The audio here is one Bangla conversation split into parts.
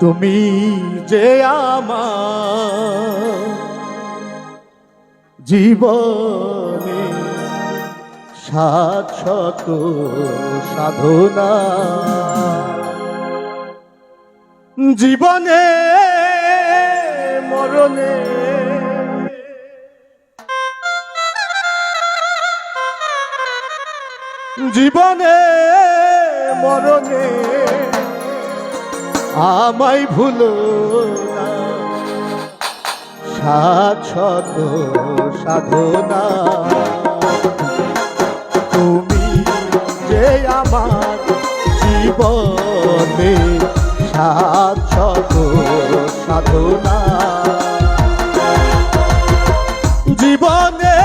তুমি যে আমার জীবনে সাত সাধনা জীবনে মরণে জীবনে মরণে আমায় ভুলো না। সাত সাধনা। তুমি যে আমার জীবনে সাত সাধনা। জীবনে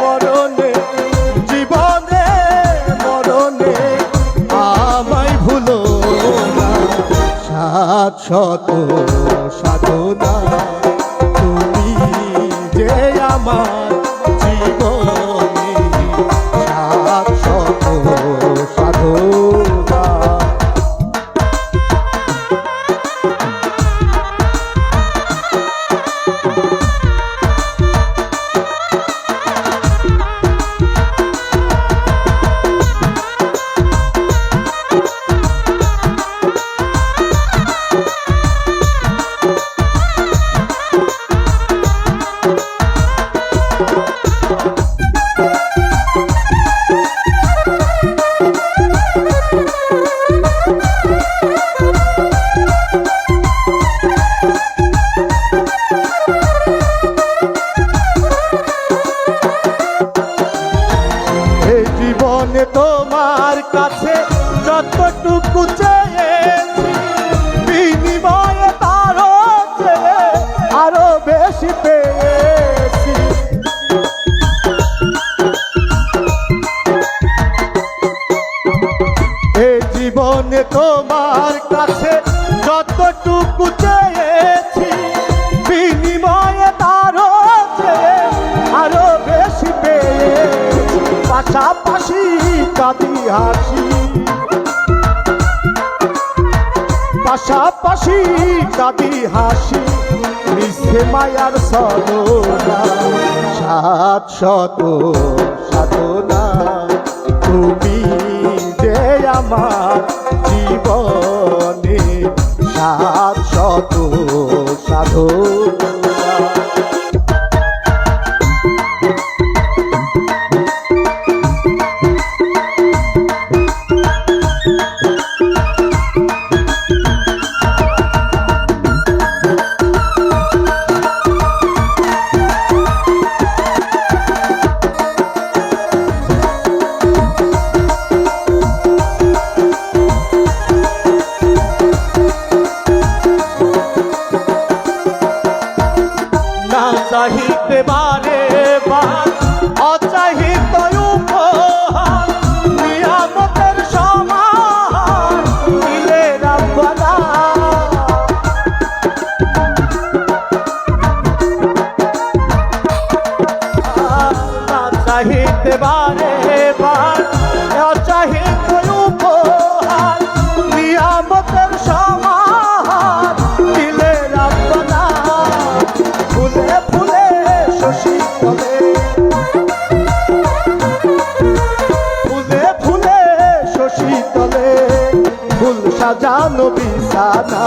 মরণে জীবনে মরণে সাত শত সাধনা। তুমি যে আমার তোমার কাছে যতটুকু চেয়েছি, বিনিময়ে তারও আরও বেশি পাশাপাশি কাঁদি হাসি। পাশাপাশি কাঁদি হাসি। মিশে মায়ার সদনা সাত শত সাধনা বিছানা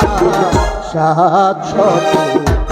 সাত শত।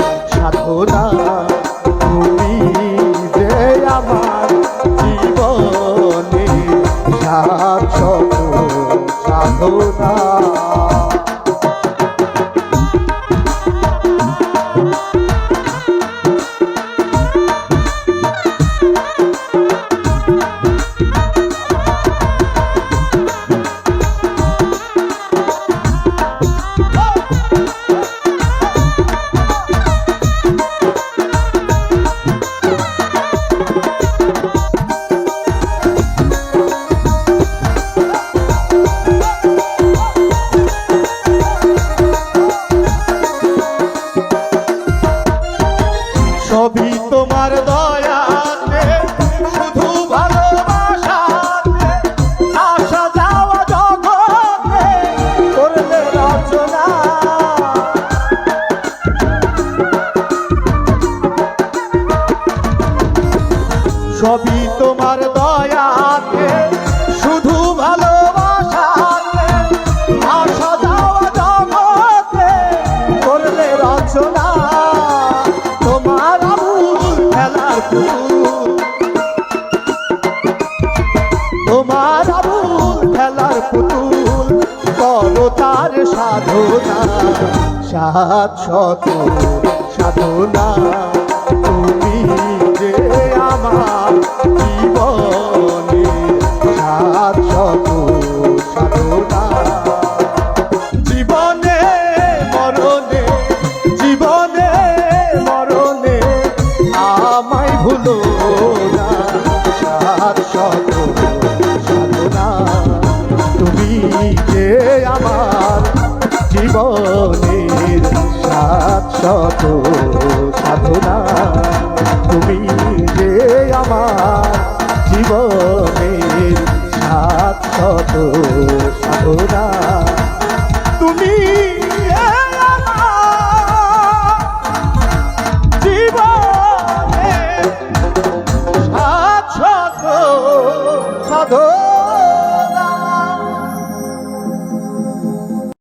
সবই তোমার দয়াতে শুধু ভালোবাসাতে ভাষা যাওয়া জগতে করলে রচনা। তোমার খেলার তোমার আবুল খেলার পুতুল করো তার সাধনা, সাত শত সাধনা। সাত শত সাধনা তুমি যে আমার জীবনের সাত সাধনা তুমি যে আমার জীবনের সাত শত